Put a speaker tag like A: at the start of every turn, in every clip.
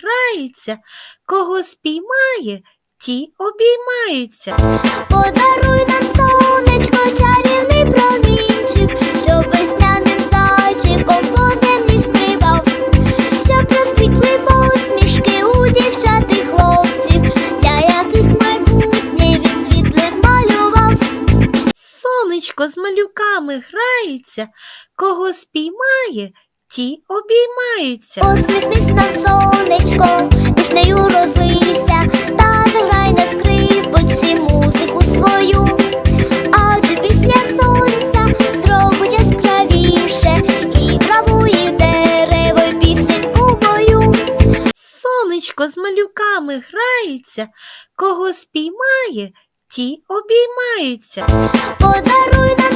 A: граються, кого спіймає, ті обіймаються.
B: Подаруй нам сонечко, чарівний промінчик, щоб весняним зайчиком по землі стрибав, щоб розквітли посмішки у дівчат і хлопців, для яких майбутнє він світле змалював.
A: Сонечко з малюками грається, кого спіймає, ті обіймаються.
B: Посміхнись на сонечко, веснею розлився, та заграй на скрипочці музику свою. Адже після сонця зробить яскравіше і траву, і дерево, і пісеньку бою.
A: Сонечко з малюками грається, кого спіймає, ті обіймаються.
B: Подаруй нам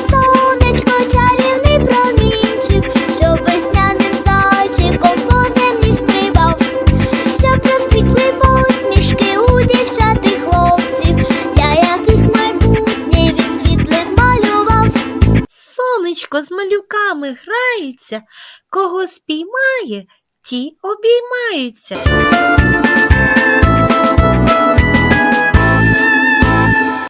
B: Сонечко
A: з малюками грається, кого спіймає, ті обіймаються.